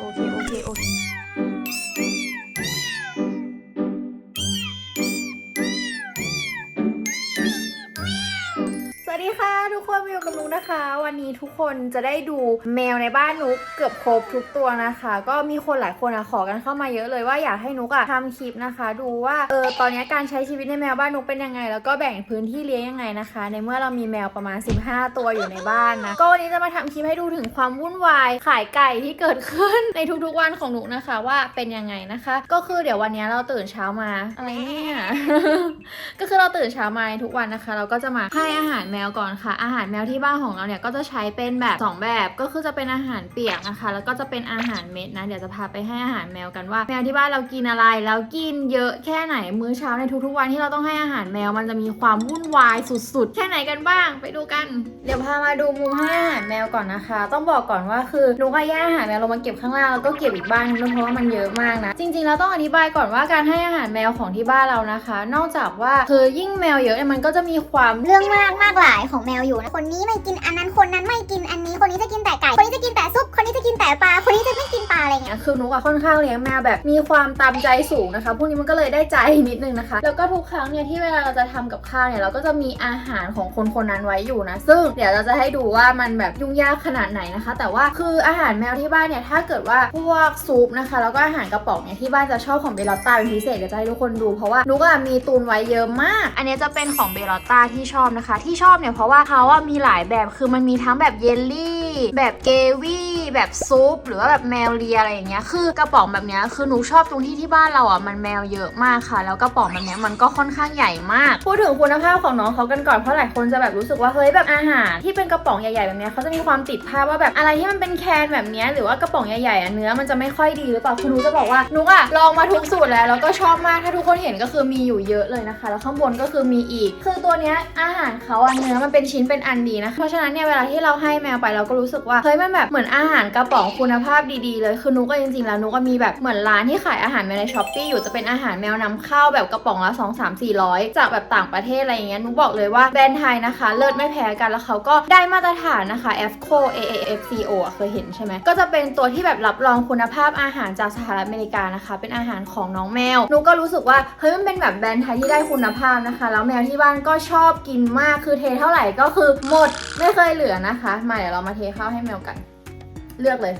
โอเคโอเคโอเค มาอยู่กับนุกนะคะ วันนี้ทุกคนจะได้ดูแมวในบ้านนุกเกือบครบทุกตัวนะคะ ก็มีคนหลายคนอะขอกันเข้ามาเยอะเลยว่าอยากให้นุกอะทำคลิปนะคะ ดูว่าเออตอนนี้การใช้ชีวิตในแมวบ้านนุกเป็นยังไง แล้วก็แบ่งพื้นที่เลี้ยงยังไงนะคะ ในเมื่อเรามีแมวประมาณ 15 ตัวอยู่ในบ้านนะก็วันนี้จะมาทำคลิปให้ดูถึงความวุ่นวายขายไก่ที่เกิดขึ้นในทุกๆวันของนุกนะคะว่าเป็นยังไงนะคะ ก็คือเดี๋ยววันนี้เราตื่นเช้ามาอะไรเนี่ยก็คือเราตื่นเช้ามาในทุกวันนะคะ เราก็จะมาให้อาหารแมวก่อนค่ะ อาหารแมวที่บ้านของเราเนี่ยก็จะใช้เป็นแบบสองแบบก็คือจะเป็นอาหารเปียกนะคะ แล้วก็จะเป็นอาหารเม็ดนะ เดี๋ยวจะพาไปให้อาหารแมวกันว่าแมวที่บ้านเรากินอะไร แล้วกินเยอะแค่ไหนมื้อเช้าในทุกๆวันที่เราต้องให้อาหารแมวมันจะมีความวุ่นวายสุดๆ แค่ไหนกันบ้าง ไปดูกัน เดี๋ยวพามาดูมุมให้อาหารแมวก่อนนะคะ ต้องบอกก่อนว่าคือนุกให้อาหารแมวลงมาเก็บข้างล่างแล้วก็เก็บอีกบ้านนึงด้วยเพราะว่ามันเยอะมากนะ จริงๆแล้วต้องอธิบายก่อนว่าการให้อาหารแมวของที่บ้านเรานะคะ นอกจากว่าคือยิ่งแมวเยอะเนี่ยมันก็จะมีความเรื่องมากมากหลายของแมวอยู่นะคนนี้ไม่กินอันนั้นคนนั้นไม่กินอันนี้คนนี้จะกินแต่ไก่ คนนี้จะกินแต่ซุปคนนี้จะกินแต่ปลาคนนี้จะไม่ เงี้ยคือนุกอะค่อนข้างเลี้ยงแมวแบบมีความตามใจสูงนะคะ พวกนี้มันก็เลยได้ใจนิดนึงนะคะ แล้วก็ทุกครั้งเนี่ยที่เวลาเราจะทำกับข้าวเนี่ยเราก็จะมีอาหารของคนคนนั้นไว้อยู่นะ ซึ่งเดี๋ยวเราจะให้ดูว่ามันแบบยุ่งยากขนาดไหนนะคะ แต่ว่าคืออาหารแมวที่บ้านเนี่ยถ้าเกิดว่าพวกซุปนะคะ แล้วก็อาหารกระป๋องเนี่ยที่บ้านจะชอบของเบลลตต้าเป็นพิเศษเดี๋ยวจะให้ทุกคนดู เพราะว่านุกอะมีตุนไว้เยอะมาก อันนี้จะเป็นของเบลลตต้าที่ชอบนะคะ ที่ชอบเนี่ยเพราะว่าเขาอะมีหลายแบบคือมันมีทั้งแบบเยลลี่ แบบเกวี่แบบซุปหรือว่าแบบแมวเลียอะไรอย่างเงี้ยคือกระป๋องแบบเนี้ยคือหนูชอบตรงที่ที่บ้านเราอะมันแมวเยอะมากค่ะ แล้วกระป๋องแบบเนี้ยมันก็ค่อนข้างใหญ่มาก พูดถึงคุณภาพของน้องเขากันก่อนเพราะหลายคนจะแบบรู้สึกว่าเฮ้ยแบบอาหารที่เป็นกระป๋องใหญ่ๆแบบเนี้ยเขาจะมีความติดภาพว่าแบบอะไรที่มันเป็นแคนแบบเนี้ยหรือว่ากระป๋องใหญ่ๆอะเนื้อมันจะไม่ค่อยดีหรือเปล่าคือหนูจะบอกว่านุกอะลองมาทุกสูตรแล้วแล้วก็ชอบมากถ้าทุกคนเห็นก็คือมีอยู่เยอะเลยนะคะ แล้วข้างบนก็คือมีอีก คือตัวเนี้ยอาหารเขาอะเนื้อมันเป็นชิ้นเป็นอันดีนะเพราะฉะนั้นเนี่ยเวลาที่เราให้แมวไปเราก็รู้สึกว่าเฮ้ยมันแบบเหมือนอาหารกระป๋องคุณภาพดีๆ เลยคือนุกก็จริงๆแล้วนุกก็มีแบบเหมือนร้านที่ขายอาหารแมวในช้อปปี้อยู่จะเป็นอาหารแมวนำเข้าแบบกระป๋องละ2 3 4 0 0 จากแบบต่างประเทศอะไรอย่างเงี้ยนุกบอกเลยว่าแบรนด์ไทยนะคะ เลิศไม่แพ้กันแล้วเขาก็ได้มาตรฐานนะคะ FCO AAFCO อะเคยเห็นใช่ไหมก็จะเป็นตัวที่แบบรับรองคุณภาพอาหารจากสหรัฐอเมริกานะคะ เป็นอาหารของน้องแมวนุกก็รู้สึกว่าเฮ้ยมันเป็นแบบแบรนด์ไทยที่ได้คุณภาพนะคะ แล้วแมวที่บ้านก็ชอบกินมากคือเทเท่าไหร่ก็คือหมดไม่เคยเหลือนะคะ มาเดี๋ยวเรามาเทข้าวให้แมวกัน เลือกเลย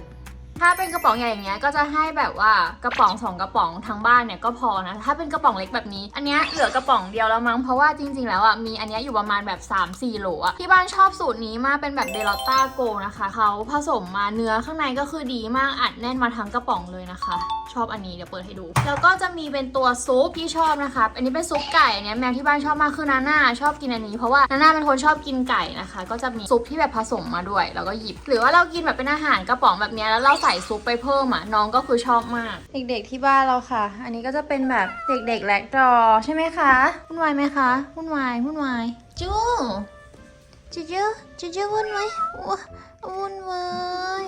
ถ้าเป็นกระป๋องใหญ่อย่างเงี้ยก็จะให้แบบว่ากระป๋องสองกระป๋องทั้งบ้านเนี่ยก็พอนะ ถ้าเป็นกระป๋องเล็กแบบนี้ อันเนี้ยเหลือกระป๋องเดียวแล้วมั้งเพราะว่าจริง ๆ แล้วอะมีอันเนี้ยอยู่ประมาณแบบ 3-4โหลอะที่บ้านชอบสูตรนี้มากเป็นแบบเดลต้าโกนะคะเขาผสมมาเนื้อข้างในก็คือดีมากอัดแน่นมาทั้งกระป๋องเลยนะคะ ชอบอันนี้เดี๋ยวเปิดให้ดู แล้วก็จะมีเป็นตัวซุปที่ชอบนะคะอันนี้เป็นซุปไก่อันเนี้ยแมวที่บ้านชอบมากคือนาน่าชอบกินอันนี้เพราะว่านาน่าเป็นคนชอบกินไก่นะคะ ก็จะมีซุปที่แบบผสมมาด้วย แล้วก็หยิบ หรือว่าเรากินแบบเป็นอาหารกระป๋องแบบเนี้ยแล้วเราใส่ซุปไปเพิ่มอะน้องก็คือชอบมาก เด็กๆที่บ้านเราค่ะ อันนี้ก็จะเป็นแบบเด็กๆแลกดอใช่ไหมคะวุ่นวายไหมคะวุ่นวายวุ่นวายจู้จูจูจูจูวุ่นว้าวุ่นวาย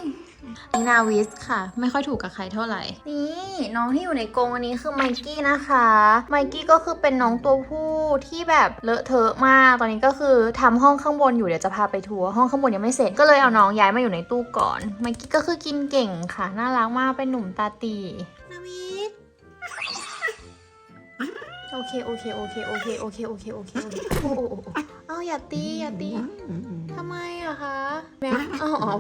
นี่นาวิสค่ะ ไม่ค่อยถูกกับใครเท่าไหร่ นี่น้องที่อยู่ในกรงอันนี้คือไมกี้นะคะ ไมกี้ก็คือเป็นน้องตัวผู้ที่แบบเลอะเทอะมาก ตอนนี้ก็คือทำห้องข้างบนอยู่เดี๋ยวจะพาไปทัวร์ห้องข้างบนยังไม่เสร็จก็เลยเอาน้องย้ายมาอยู่ในตู้ก่อน ไมกี้ก็คือกินเก่งค่ะน่ารักมากเป็นหนุ่มตาตีนาวิสโอเคโอเคโอเคโอเคโอเคโอเคโอเคโอเคโอ้โอ้โอ้โอ้เอาอย่าตีอย่าตีทำไมอะคะแมวอ๋ออ๋อ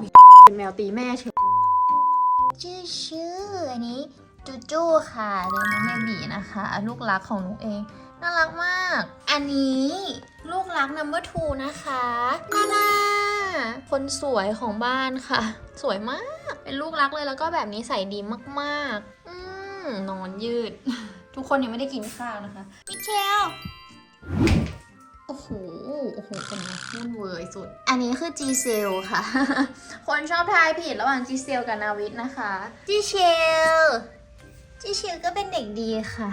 เป็นแมวตีแม่เฉย ชื่อชื่ออันนี้จูจูค่ะเป็นน้องเบบีนะคะ ลูกรักของนุกเอง น่ารักมาก อันนี้ลูกรักนัมเบอร์ทูนะคะนานาคนสวยของบ้านค่ะ สวยมาก เป็นลูกรักเลยแล้วก็แบบนี้ใส่ดีมากๆ อืมนอนยืด ทุกคนยังไม่ได้กินข้าวนะคะมิเชล โอ้โห โอ้โหเป็นไงวุ่นเวอร์สุด อันนี้คือจีเซลค่ะ คนชอบทายผิดระหว่างจีเซลกับนาวิทนะคะ จีเชลจีเชลก็เป็นเด็กดีค่ะ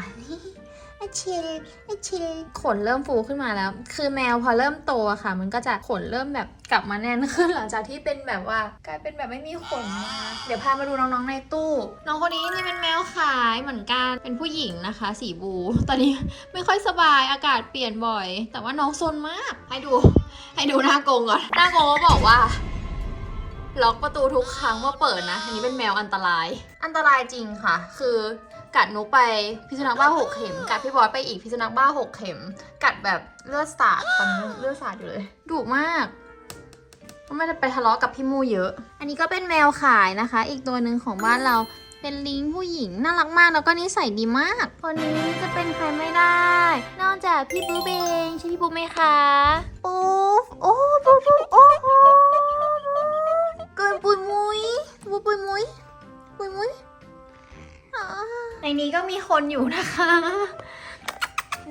อาเชลอาเชลขนเริ่มฟูขึ้นมาแล้ว คือแมวพอเริ่มโตอะค่ะ มันก็จะขนเริ่มแบบกลับมาแน่นขึ้นหลังจากที่เป็นแบบว่ากลายเป็นแบบไม่มีขนมาเดี๋ยวพามาดูน้องๆในตู้ น้องคนนี้นี่เป็นแมวขายเหมือนกันเป็นผู้หญิงนะคะ สีบู ตอนนี้ไม่ค่อยสบายอากาศเปลี่ยนบ่อย แต่ว่าน้องซนมาก ให้ดู ให้ดูหน้ากงก่อนหน้ากงก็บอกว่าล็อกประตูทุกครั้งว่าเปิดนะ อันนี้เป็นแมวอันตราย อันตรายจริงค่ะ คือ กัดนุกไปพิษสุนัขบ้าหกเข็ม กัดพี่บอสไปอีกพิษสุนัขบ้าหกเข็ม กัดแบบเลือดสาดตอนนี้เลือดสาดอยู่เลยดุมากก็ไม่ได้ไปทะเลาะกับพี่มูเยอะ อันนี้ก็เป็นแมวขายนะคะ อีกตัวหนึ่งของบ้านเราเป็นลิงผู้หญิงน่ารักมากแล้วก็นิสัยดีมากคนนี้จะเป็นใครไม่ได้ นอกจากพี่บูเบงใช่พี่บูไหมคะปูฟโอ้ปูปูโอ้โหเกินปุยมุยบูปุยมุยปุยมุยอ่า ในนี้ก็มีคนอยู่นะคะ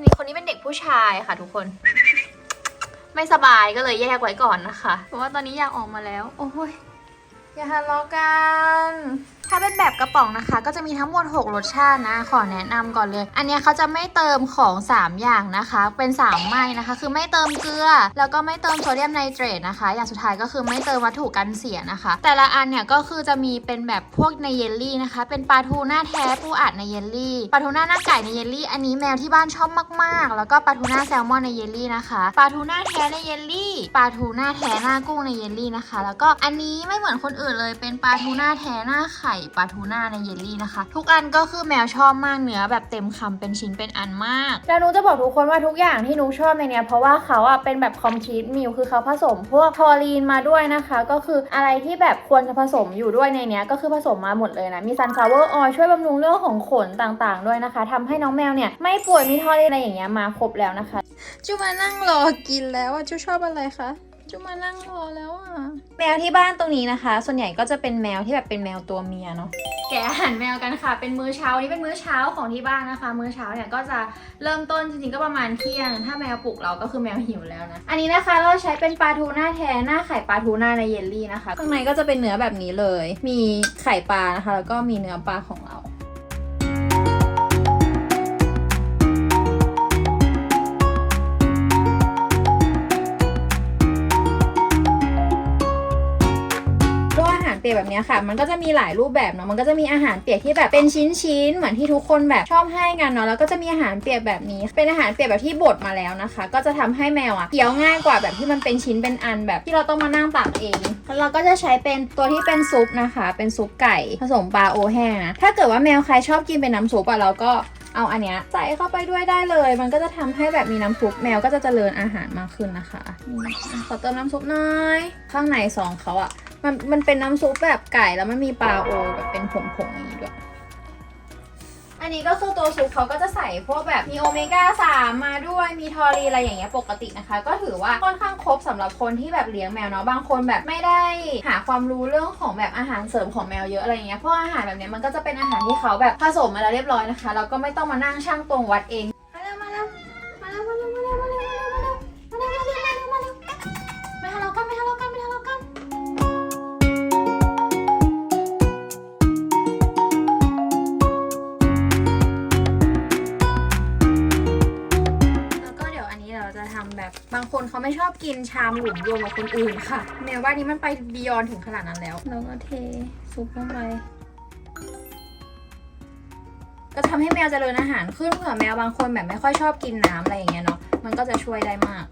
นี่คนนี้เป็นเด็กผู้ชายค่ะทุกคน ไม่สบายก็เลยแยกไว้ก่อนนะคะ เพราะว่าตอนนี้อยากออกมาแล้ว โอ้ยอย่าทะเลาะกัน ถ้าเป็นแบบกระป๋องนะคะ ก็จะมีทั้งหมด 6 รสชาตินะ ขอแนะนำก่อนเลย อันนี้เขาจะไม่เติมของ 3 อย่างนะคะ เป็น 3 ไม่นะคะ คือไม่เติมเกลือ แล้วก็ไม่เติมโซเดียมไนเตรตนะคะ อย่างสุดท้ายก็คือไม่เติมวัตถุกันเสียนะคะ แต่ละอันเนี่ยก็คือจะมีเป็นแบบพวกในเยลลี่นะคะ เป็นปลาทูหน้าแท้ปูอัดในเยลลี่ ปลาทูหน้าหน้าไก่ในเยลลี่ อันนี้แมวที่บ้านชอบมากๆ แล้วก็ปลาทูหน้าแซลมอนในเยลลี่นะคะ ปลาทูหน้าแท้ในเยลลี่ปลาทูหน้าแท้หน้ากุ้งในเยลลี่นะคะ แล้วก็อันนี้ไม่เหมือนคนอื่นเลย เป็นปลาทูหน้าแท้หน้าไข่ปลาทูหน้าในเยลลี่นะคะ ทุกอันก็คือแมวชอบมากเนื้อแบบเต็มคำเป็นชิ้นเป็นอันมากแล้วนุจะบอกทุกคนว่าทุกอย่างที่นุชอบในเนี้ยเพราะว่าเขาอะเป็นแบบคอมพลีทมิลคือเขาผสมพวกทอรีนมาด้วยนะคะ ก็คืออะไรที่แบบควรจะผสมอยู่ด้วยในเนี้ยก็คือผสมมาหมดเลยนะมีซันฟลาวเวอร์ออยช่วยบำรุงเรื่องของขนต่างๆ ด้วยนะคะทำให้น้องแมวเนี่ยไม่ป่วยมีทอรีนอะไรอย่างเงี้ยมาครบแล้วนะคะจูมานั่งรอกินแล้วอะจูชอบอะไรคะ จูมานั่งรอแล้วอะ แมวที่บ้านตรงนี้นะคะ ส่วนใหญ่ก็จะเป็นแมวที่แบบเป็นแมวตัวเมียเนาะ แกะอาหารแมวกันค่ะ เป็นมื้อเช้านี่เป็นมื้อเช้าของที่บ้านนะคะ มื้อเช้าเนี่ยก็จะเริ่มต้นจริงๆก็ประมาณเที่ยง ถ้าแมวปลุกเราก็คือแมวหิวแล้วนะ อันนี้นะคะเราใช้เป็นปลาทูน่าแท้หน้าไข่ปลาทูน่าในเยลลี่นะคะ ข้างในก็จะเป็นเนื้อแบบนี้เลย มีไข่ปลานะคะ แล้วก็มีเนื้อปลาของเรา แบบนี้ค่ะ มันก็จะมีหลายรูปแบบเนาะมันก็จะมีอาหารเปียกที่แบบเป็นชิ้นๆเหมือนที่ทุกคนแบบชอบให้กันเนาะแล้วก็จะมีอาหารเปียกแบบนี้ เป็นอาหารเปียกแบบที่บดมาแล้วนะคะ ก็จะทำให้แมวอะเคี้ยวง่ายกว่าแบบที่มันเป็นชิ้นเป็นอันแบบที่เราต้องมานั่งตักเองแล้วเราก็จะใช้เป็นตัวที่เป็นซุปนะคะ เป็นซุปไก่ผสมปลาโอแห้งนะถ้าเกิดว่าแมวใครชอบกินเป็นน้ำซุปอะเราก็เอาอันเนี้ยใส่เข้าไปด้วยได้เลย มันก็จะทำให้แบบมีน้ำซุปแมวก็จะเจริญอาหารมากขึ้นนะคะขอเติมน้ำซุปหน่อย ข้างในซองเขาอะ มันมันเป็นน้ำซุปแบบไก่แล้วมันมีปลาโอแบบเป็นผงๆอย่างนี้ด้วยอันนี้ก็คือตัวซุปเขาก็จะใส่พวกแบบมีโอเมก้า3มาด้วยมีทอรีอะไรอย่างเงี้ยปกตินะคะ ก็ถือว่าค่อนข้างครบสำหรับคนที่แบบเลี้ยงแมวเนาะบางคนแบบไม่ได้หาความรู้เรื่องของแบบอาหารเสริมของแมวเยอะอะไรอย่างเงี้ยเพราะอาหารแบบเนี้ยมันก็จะเป็นอาหารที่เขาแบบผสมมาแล้วเรียบร้อยนะคะแล้วก็ไม่ต้องมานั่งชั่งตวงวัดเอง บบบางคนเขาไม่ชอบกินชามหลุมรวมกับคนอื่นค่ะแมวว่านี้มันไปบียอนถึงขนาดนั้นแล้วแล้วก็เทซุปลงไปก็ทำให้แมวเจริญอาหารขึ้นเผื่อแมวบางคนแบบไม่ค่อยชอบกินน้ำอะไรอย่างเงี้ยเนาะมันก็จะช่วยได้มาก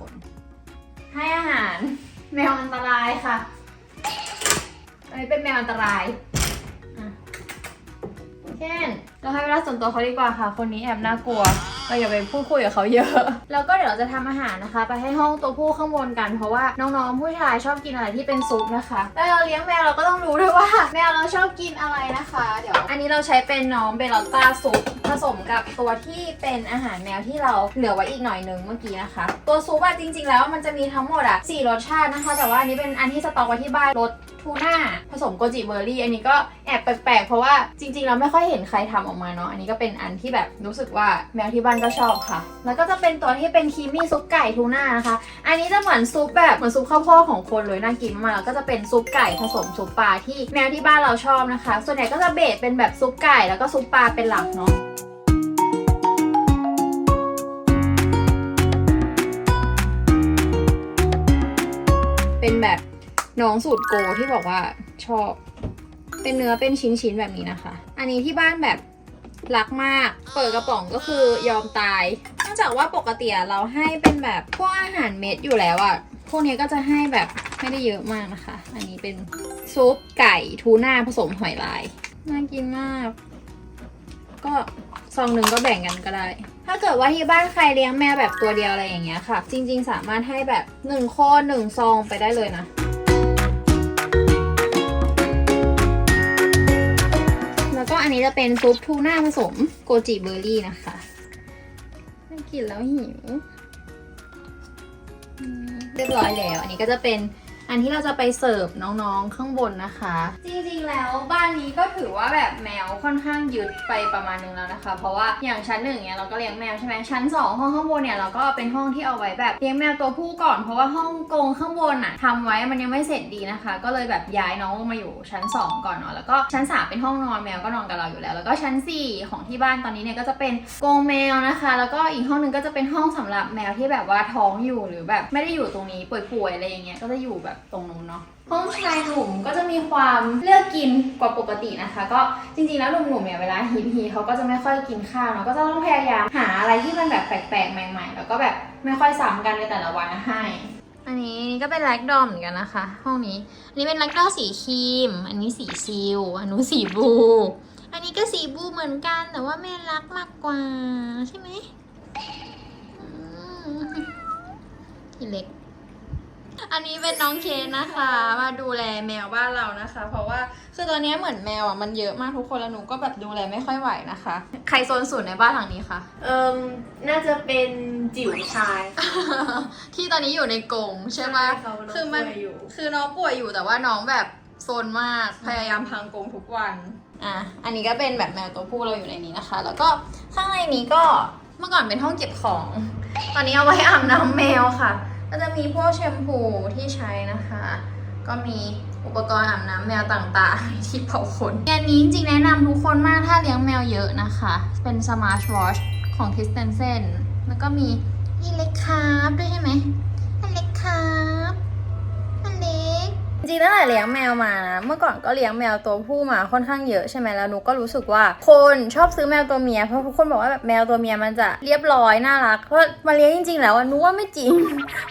คนๆให้อาหาร แมวอันตรายค่ะอันนี้เป็นแมวอันตรายอะเช่นเราให้เวลาส่วนตัวเขาดีกว่าค่ะ คนนี้แอบน่ากลัว เราอย่าไปพูดคุยกับเขาเยอะ แล้วก็เดี๋ยวเราจะทำอาหารนะคะ ไปให้ห้องตัวผู้ข้างบนกันเพราะว่าน้องๆผู้ชายชอบกินอะไรที่เป็นซุปนะคะแต่เราเลี้ยงแมวเราก็ต้องรู้ด้วยว่า แมวเราชอบกินอะไรนะคะ เดี๋ยวอันนี้เราใช้เป็นน้องเบลลอตต้าซุป ผสมกับตัวที่เป็นอาหารแมวที่เราเหลือไว้อีกหน่อยนึงเมื่อกี้นะคะ ตัวซุปอะจริง ๆ แล้วมันจะมีทั้งหมดอะสี่รสชาตินะคะ แต่ว่าอันนี้เป็นอันที่สต็อกไว้ที่บ้านรสทูน่าผสมโกจิเบอร์รี่ อันนี้ก็แอบแปลกๆ เพราะว่าจริงๆเราไม่ค่อยเห็นใครทำออกมาเนาะอันนี้ก็เป็นอันที่แบบรู้สึกว่าแมวที่บ้านก็ชอบค่ะ แล้วก็จะเป็นตัวที่เป็นครีมมี่ซุปไก่ทูน่านะคะ อันนี้จะเหมือนซุปแบบเหมือนซุปข้าวโพดของคนเลยน่ากินมากแล้วก็จะเป็นซุปไก่ผสมซุปปลาที่แมวที่บ้านเราชอบนะคะ ส่วนใหญ่ก็จะเบสเป็นแบบซุปไก่แล้วก็ซุปปลาเป็นหลักเนาะ เป็นแบบน้องสูตรโกที่บอกว่าชอบ เป็นเนื้อเป็นชิ้นๆแบบนี้นะคะ อันนี้ที่บ้านแบบรักมาก เปิดกระป๋องก็คือยอมตายเนื่องจากว่าปกติเราให้เป็นแบบพวกอาหารเม็ดอยู่แล้วอะพวกนี้ก็จะให้แบบไม่ได้เยอะมากนะคะ อันนี้เป็นซุปไก่ทูน่าผสมหอยลาย น่ากินมาก ก็ซองหนึ่งก็แบ่งกันก็ได้ ถ้าเกิดว่าที่บ้านใครเลี้ยงแมวแบบตัวเดียวอะไรอย่างเงี้ยค่ะ จริง ๆ สามารถให้แบบหนึ่งข้อหนึ่งซองไปได้เลยนะแล้วก็อันนี้จะเป็นซุปทูน่าผสมโกจิเบอร์รี่นะคะน่ากินแล้วหิว เรียบร้อยแล้ว อันนี้ก็จะเป็น อันที่เราจะไปเสิร์ฟน้องๆข้างบนนะคะ จริงๆแล้วบ้านนี้ก็ถือว่าแบบแมวค่อนข้างยึดไปประมาณนึงแล้วนะคะ เพราะว่าอย่างชั้นหนึ่งเนี่ยเราก็เลี้ยงแมวใช่ไหมชั้นสองห้องข้างบนเนี่ยเราก็เป็นห้องที่เอาไว้แบบเลี้ยงแมวตัวผู้ก่อน เพราะว่าห้องกรงข้างบนอะทำไว้มันยังไม่เสร็จดีนะคะ ก็เลยแบบย้ายน้องมาอยู่ชั้น 2 ก่อนเนาะแล้วก็ชั้น 3 เป็นห้องนอนแมวก็นอนกับเราอยู่แล้ว แล้วก็ชั้น 4 ของที่บ้านตอนนี้เนี่ยก็จะเป็นกรงแมวนะคะ แล้วก็อีกห้องหนึงก็จะเป็นห้องสำหรับแมวที่แบบว่าท้องอยู่หรือแบบไม่ได้อยู่ตรงนี้ป่วยๆอะไรอย่างเงี้ยก็จะอยู่แบบตรงนู้นเนาะห้องชายหนุ่มก็จะมีความเลือกกินกว่าปกตินะคะ ก็จริงๆแล้วหนุ่มๆเนี่ยเวลาฮีทีเขาก็จะไม่ค่อยกินข้าวเนาะก็จะต้องพยายามหาอะไรที่มันแบบแปลกๆใหม่ ๆ แล้วก็แบบไม่ค่อยซ้ำกันในแต่ละวันให้ อันนี้ก็เป็นแลกดอมเหมือนกันนะคะ ห้องนี้อันนี้เป็นแลกดอสีครีม อันนี้สีซิลอันนู้นสีบลูอันนี้ก็สีบลูเหมือนกันแต่ว่าแม่รักมากกว่าใช่ไหมอืมทีเล็ก อันนี้เป็นน้องเคนนะคะ มาดูแลแมวบ้านเรานะคะ เพราะว่าคือตอนนี้เหมือนแมวอะมันเยอะมากทุกคนแล้วหนูก็แบบดูแลไม่ค่อยไหวนะคะ ใครโซนสุดในบ้านหลังนี้คะเอิมน่าจะเป็นจิ๋วชายที่ตอนนี้อยู่ในกรงใช่ไหมเขาคือมันป่วยอยู่คือน้องป่วยอยู่แต่ว่าน้องแบบโซนมากพยายามพังกรงทุกวันอะอันนี้ก็เป็นแบบแมวตัวผู้เราอยู่ในนี้นะคะ แล้วก็ข้างในนี้ก็เมื่อก่อนเป็นห้องเก็บของ ตอนนี้เอาไว้อาบน้ำแมวค่ะ ก็จะมีพวกแชมพูที่ใช้นะคะ ก็มีอุปกรณ์อาบน้ำแมวต่างๆ ที่เผาขนอันนี้จริงๆแนะนำทุกคนมากถ้าเลี้ยงแมวเยอะนะคะ เป็น Smart Watch ของ k i s t e n s e n แล้วก็มีนี่เล็กครับด้วยใช่ไหมอันเล็กครับ จริงๆตั้งแต่เลี้ยงแมวมานะเมื่อก่อนก็เลี้ยงแมวตัวผู้มาค่อนข้างเยอะใช่ไหมแล้วหนูก็รู้สึกว่าคนชอบซื้อแมวตัวเมียเพราะทุกคนบอกว่าแบบแมวตัวเมียมันจะเรียบร้อยน่ารักเพราะมาเลี้ยงจริง ๆ แล้วอะหนูว่าไม่จริง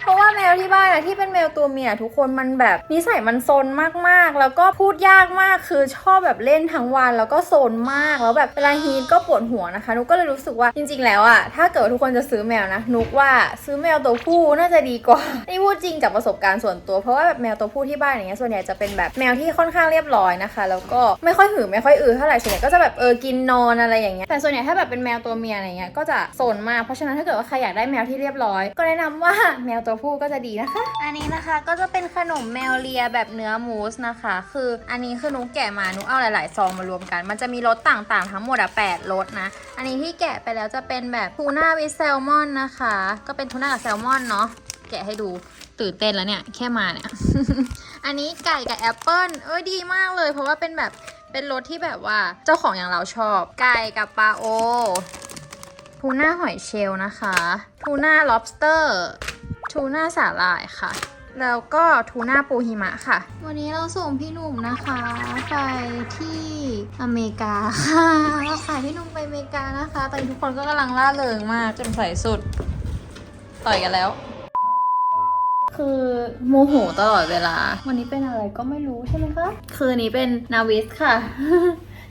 เพราะว่าแมวที่บ้านอะที่เป็นแมวตัวเมียทุกคนมันแบบนิสัยมันซนมากๆ แล้วก็พูดยากมากคือชอบแบบเล่นทั้งวัน แล้วก็โซนมากแล้วแบบเวลาฮีทก็ปวดหัวนะคะนุก็เลยรู้สึกว่าจริง ๆ แล้วอะถ้าเกิดทุกคนจะซื้อแมวนะนุกว่าซื้อแมวตัวผู้น่าจะดีกว่านี่พูดจริงจากประสบการณ์ส่วนตัวเพราะว่าแบบแมวตัวผู้ที่บ้านอย่างเงี้ยส่วนใหญ่จะเป็นแบบแมวที่ค่อนข้างเรียบร้อยนะคะ แล้วก็ไม่ค่อยหือไม่ค่อยอือเท่าไหร่ส่วนใหญ่ก็จะแบบเออกินนอนอะไรอย่างเงี้ยแต่ส่วนใหญ่ถ้าแบบเป็นแมวตัวเมียอะไรเงี้ยก็จะโซนมากเพราะฉะนั้นถ้าเกิดว่าใครอยากได้แมวที่เรียบร้อย ก็แนะนำว่าแมวตัวผู้ก็จะดีนะคะ อันนี้นะคะก็จะเป็นขนมแมวเลียแบบเนื้อมูสนะคะ คืออันนี้คือหนุแกะมาหนุเอาหลาย ๆ ซองมารวมกัน มันจะมีรสต่างๆ ทั้งหมดอะ8รสนะ อันนี้ที่แกะไปแล้วจะเป็นแบบทูน่าวิแซลมอนนะคะ ก็เป็นทูน่ากับแซลมอนเนาะแกะให้ดู ตื่นเต้นแล้วเนี่ย แค่มาเนี่ย อันนี้ไก่กับแอปเปิลเอ้ยดีมากเลย เพราะว่าเป็นแบบเป็นรสที่แบบว่าเจ้าของอย่างเราชอบ ไก่กับปลาโอทูน่าหอยเชลล์นะคะทูน่า lobster ทูน่าสาหร่ายค่ะ แล้วก็ทูน่าปูหิมะค่ะ วันนี้เราส่งพี่หนุ่มนะคะ ไปที่อเมริกาค่ะเราขายพี่หนุ่มไปอเมริกานะคะ ตอนนี้ทุกคนก็กำลังล่าเริงมากจนใส่สุด ต่อยกันแล้ว คือโมโหตลอดเวลา วันนี้เป็นอะไรก็ไม่รู้ใช่ไหมคะ คืออนนี้เป็นนาวิสค่ะ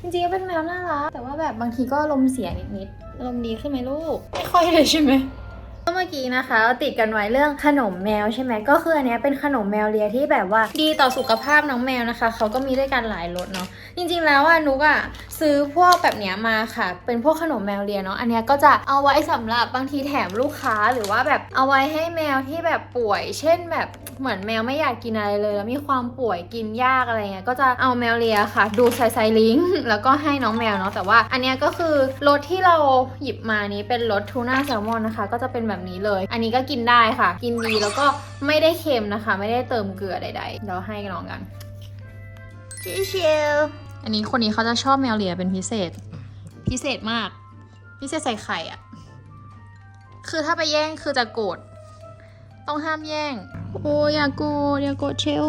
จริงๆก็เป็นแมวน่ารักแต่ว่าแบบบางทีก็ลมณ์เสียนิดๆลมณ์ดีขึ้นไหมลูก ไม่ค่อยเลยใช่ไหมเมื่อกี้นะคะเราติดกันไว้เรื่องขนมแมวใช่ไหมก็คืออันเนี้ยเป็นขนมแมวเลียที่แบบว่าดีต่อสุขภาพน้องแมวนะคะ เขาก็มีด้วยกันหลายรสเนาะจริงๆแล้วอะนุกอะซื้อพวกแบบเนี้ยมาค่ะ เป็นพวกขนมแมวเลียเนาะ อันเนี้ยก็จะเอาไว้สำหรับบางทีแถมลูกค้าหรือว่าแบบเอาไว้ให้แมวที่แบบป่วย เช่นแบบเหมือนแมวไม่อยากกินอะไรเลยแล้วมีความป่วยกินยากอะไรเงี้ย ก็จะเอาแมวเลียค่ะ ดูไซไซลิงก์แล้วก็ให้น้องแมวเนาะ แต่ว่าอันเนี้ยก็คือรสที่เราหยิบมานี้เป็นรสทูน่าแซลมอนนะคะ ก็จะเป็นแบบนี้เลย อันนี้ก็กินได้ค่ะ กินดีแล้วก็ไม่ได้เค็มนะคะ ไม่ได้เติมเกลือใดๆเดี๋ยวให้น้องกันชิเชียว อันนี้คนนี้เขาจะชอบแมวเลียเป็นพิเศษ พิเศษมาก พิเศษใส่ไข่อะคือถ้าไปแย่งคือจะโกรธต้องห้ามแย่ง โอ้อย่าโกรธอย่าโกรธเชล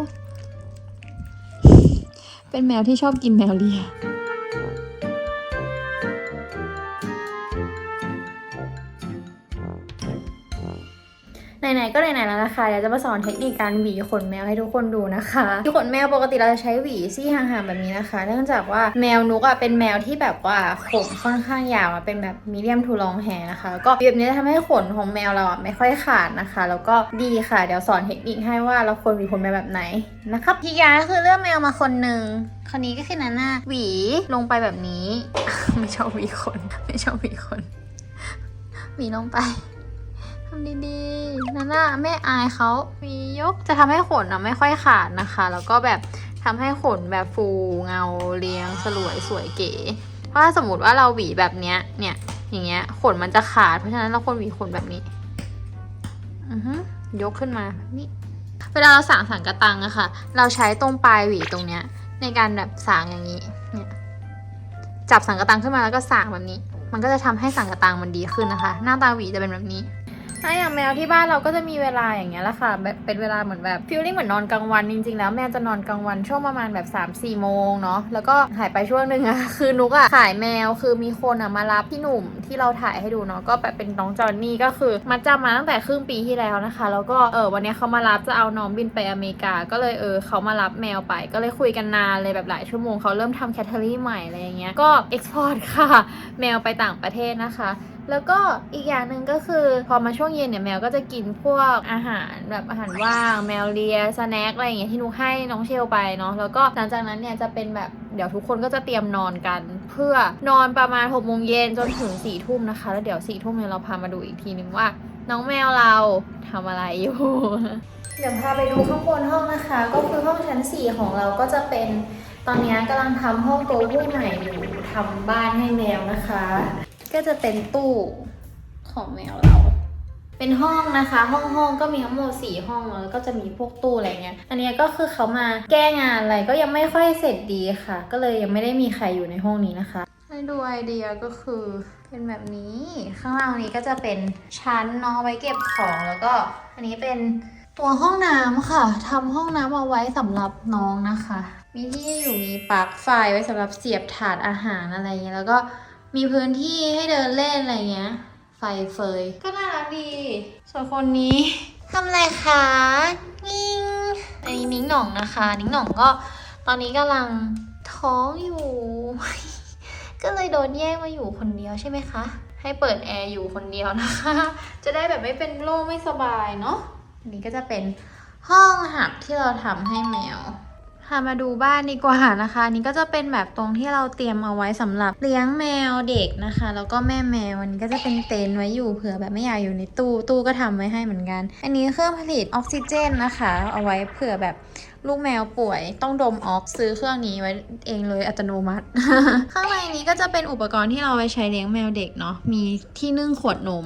เป็นแมวที่ชอบกินแมวเลีย ไหนๆก็ไหนๆแล้วนะคะเดี๋ยวจะมาสอนเทคนิคการหวีขนแมวให้ทุกคนดูนะคะคือขนแมวปกติเราจะใช้หวีซี่ห่างๆแบบนี้นะคะ เนื่องจากว่าแมวนุกอะเป็นแมวที่แบบว่าขนค่อนข้างยาวอะเป็นแบบมีเดียมทูลองแฮนะคะแล้วก็แบบนี้จะทำให้ขนของแมวเราอะไม่ค่อยขาดนะคะ แล้วก็ดีค่ะ เดี๋ยวสอนเทคนิคให้ว่าเราควรหวีขนแมวแบบไหนนะครับพี่ยาคือเลือกแมวมาคนหนึ่งคนนี้ก็คือนันน่าหวีลงไปแบบนี้ ไม่ชอบหวีขนไม่ชอบหวีขนหวีลงไป ทำดีๆนั่นน่ะแม่อายเขามียกจะทำให้ขนอะไม่ค่อยขาดนะคะ แล้วก็แบบทำให้ขนแบบฟูเงาเรียงสลวยสวยเก๋ เพราะถ้าสมมติว่าเราหวีแบบเนี้ยเนี่ยอย่างเงี้ยขนมันจะขาด เพราะฉะนั้นเราควรหวีขนแบบนี้อือฮึยกขึ้นมานี่เวลาเราสางสังกะตังอะค่ะ เราใช้ตรงปลายหวีตรงเนี้ย ในการแบบสางอย่างนี้เนี่ยจับสังกะตังขึ้นมาแล้วก็สางแบบนี้ มันก็จะทำให้สังกะตังมันดีขึ้นนะคะ หน้าตาหวีจะเป็นแบบนี้ ถ้าอย่างแมวที่บ้านเราก็จะมีเวลาอย่างเงี้ยแหละค่ะแบบเป็นเวลาเหมือนแบบฟิลลิ่งเหมือนนอนกลางวันจริงๆแล้วแมวจะนอนกลางวันช่วงประมาณแบบ3ามสี่โมงเนาะแล้วก็หายไปช่วงหนึ่งอะคือนุกอะขายแมวคือมีคนอะมารับพี่หนุ่มที่เราถ่ายให้ดูเนาะก็แบบเป็นน้องจอนนี่ก็คือมาจำมาตั้งแต่ครึ่งปีที่แล้วนะคะ แล้วก็เออวันเนี้ยเขามารับจะเอาน้องบินไปอเมริกา ก็เลยเออเขามารับแมวไป ก็เลยคุยกันนานเลยแบบหลายชั่วโมงเขาเริ่มทำแคทเทอรี่ใหม่อะไรอย่างเงี้ยก็เอ็กซ์พอร์ตค่ะ แมวไปต่างประเทศนะคะ แล้วก็อีกอย่างหนึ่งก็คือ พอมาช่วงเย็นเนี่ยแมวก็จะกินพวกอาหารแบบอาหารว่างแมวเลียสแน็คอะไรอย่างเงี้ยที่นุกให้น้องเชลไปเนาะแล้วก็หลังจากนั้นเนี่ยจะเป็นแบบเดี๋ยวทุกคนก็จะเตรียมนอนกัน เพื่อนอนประมาณ6กโมงเย็นจนถึง4ี่ทุ่มนะคะ แล้วเดี๋ยว4ี่ทุ่มเนี่ยเราพามาดูอีกทีนึงว่า น้องแมวเราทำอะไรอยู่เดี๋ยวพาไปดูข้างบนห้องนะคะ ก็คือห้องชั้น 4 ของเราก็จะเป็นตอนนี้กำลังทำห้องโต๊ะผู้ใหม่อยู่ทำบ้านให้แมวนะคะ ก็จะเป็นตู้ของแมวเรา เป็นห้องนะคะ ห้องห้องก็มีทั้งหมดสี่ห้องแล้วก็จะมีพวกตู้อะไรเงี้ย อันนี้ก็คือเขามาแก้งานอะไรก็ยังไม่ค่อยเสร็จดีค่ะ ก็เลยยังไม่ได้มีใครอยู่ในห้องนี้นะคะให้ดูไอเดียก็คือเป็นแบบนี้ ข้างล่างนี้ก็จะเป็นชั้นเนาะไว้เก็บของแล้วก็ อันนี้เป็นตัวห้องน้ำค่ะทำห้องน้ำเอาไว้สำหรับน้องนะคะ มีที่อยู่มีปลั๊กไฟไว้สำหรับเสียบถาดอาหารอะไรเงี้ยแล้วก็ มีพื้นที่ให้เดินเล่นอะไรเงี้ย ไฟเฟย ก็น่ารักดี ส่วนคนนี้ ทำอะไรคะนิ่งอันนี้นิ้งหน่องนะคะ นิ้งหน่องก็ ตอนนี้กำลังท้องอยู่ ก็เลยโดนแยกมาอยู่คนเดียวใช่ไหมคะ ให้เปิดแอร์อยู่คนเดียวนะคะ จะได้แบบไม่เป็นโรคไม่สบายเนาะอันนี้ก็จะเป็นห้องหับที่เราทำให้แมว พามาดูบ้านดีกว่านะคะนนี้ก็จะเป็นแบบตรงที่เราเตรียมเอาไว้สำหรับเลี้ยงแมวเด็กนะคะ แล้วก็แม่แมวอันนี้ก็จะเป็นเต็นท์ไว้อยู่เผื่อแบบไม่อยากอยู่ในตู้ตู้ก็ทำไว้ให้เหมือนกัน อันนี้เครื่องผลิตออกซิเจนนะคะ เอาไว้เผื่อแบบลูกแมวป่วยต้องดมออกซื้อเครื่องนี้ไว้เองเลยอัตโนมัติ ข้างในนี้ก็จะเป็นอุปกรณ์ที่เราไว้ใช้เลี้ยงแมวเด็กเนาะมีที่นึ่งขวดนม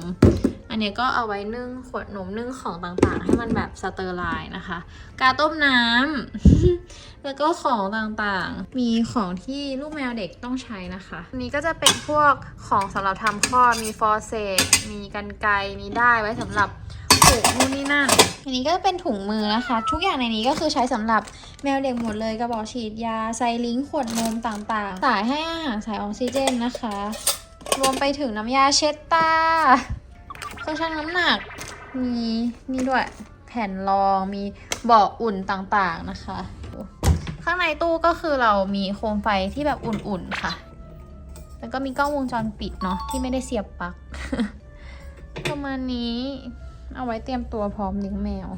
อันนี้ก็เอาไว้นึ่งขวดนมนึ่งของต่างๆ ให้มันแบบสเตอร์ไลน์นะคะ กาต้มน้ำแล้วก็ของต่างๆ มีของที่ลูกแมวเด็กต้องใช้นะคะนี้ก็จะเป็นพวกของสำหรับทำคลอดมีฟอร์เซตมีกันไกมีได้ไว้สำหรับผูกนู่นนี่นั่นอันนี้ก็เป็นถุงมือนะคะ ทุกอย่างในนี้ก็คือใช้สำหรับแมวเด็กหมดเลยกระบอกฉีดยาไซลิงขวดนมต่างๆ สายให้อาหารสายออกซิเจนนะคะ รวมไปถึงน้ำยาเช็ดตา เครื่องชั่งน้ำหนัก มีนี่ด้วยแผ่นรองมีเบาะอุ่นต่างๆนะคะ ข้างในตู้ก็คือเรามีโคมไฟที่แบบอุ่นๆค่ะ แล้วก็มีกล้องวงจรปิดเนาะที่ไม่ได้เสียบปลั๊กประมาณนี้เอาไว้เตรียมตัวพร้อมเลี้ยงแมว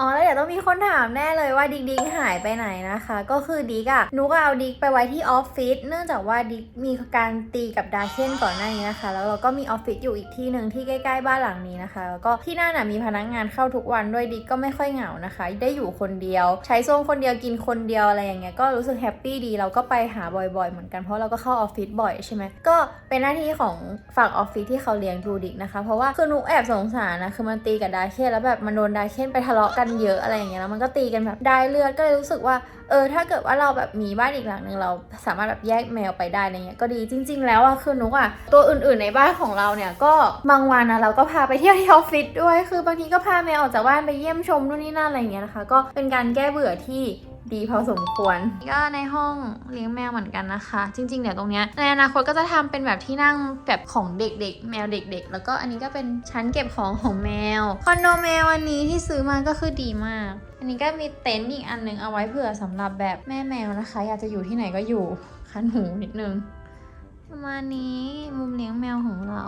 อ๋อแล้วเดี๋ยวต้องมีคนถามแน่เลยว่าดิกดิกหายไปไหนนะคะ ก็คือดิกอะนุกเอาดิกไปไว้ที่ออฟฟิศเนื่องจากว่าดิกมีการตีกับดาเคนก่อนหน้านี้นะคะ แล้วเราก็มีออฟฟิศอยู่อีกที่หนึ่งที่ใกล้ๆบ้านหลังนี้นะคะ แล้วก็ที่นั่นน่ะมีพนักงานเข้าทุกวันด้วยดิกก็ไม่ค่อยเหงานะคะ ได้อยู่คนเดียว ใช้โซงคนเดียวกินคนเดียวอะไรอย่างเงี้ยก็รู้สึกแฮปปี้ดีเราก็ไปหาบ่อยๆ เหมือนกันเพราะเราก็เข้าออฟฟิศบ่อยใช่ไหมก็เป็นหน้าที่ของฝั่งออฟฟิศที่เขาเลี้ยงดูดิกนะคะ เพราะว่าคือนุกแอบสงสารนะคือมันตีกับดาเคนแล้วแบบมันโดนดาเคนไปทะเลาะกันเยอะอะไรอย่างเงี้ยแล้วมันก็ตีกันแบบได้เลือดก็เลยรู้สึกว่าเออถ้าเกิดว่าเราแบบมีบ้านอีกหลังหนึ่งเราสามารถแบบแยกแมวไปได้อะไรเงี้ยก็ดีจริง ๆ แล้วอะคือนุกอะตัวอื่นๆในบ้านของเราเนี่ยก็บางวันอะเราก็พาไปเที่ยวที่ออฟฟิศด้วยคือบางทีก็พาแมวออกจากบ้านไปเยี่ยมชมนู่นนี่นั่นอะไรเงี้ยนะคะ ก็เป็นการแก้เบื่อที่ ดีพอสมควร ก็ในห้องเลี้ยงแมวเหมือนกันนะคะ จริงๆเดี๋ยวตรงเนี้ยในอนาคตก็จะทำเป็นแบบที่นั่งแบบของเด็กๆ แมวเด็ก ๆ แล้วก็อันนี้ก็เป็นชั้นเก็บของของแมวคอนโดแมวอันนี้ที่ซื้อมาก็คือดีมาก อันนี้ก็มีเต็นท์อีกอันนึงเอาไว้เผื่อสำหรับแบบแม่แมวนะคะ อยากจะอยู่ที่ไหนก็อยู่คันหูนิดนึงประมาณนี้มุมเลี้ยงแมวของเรา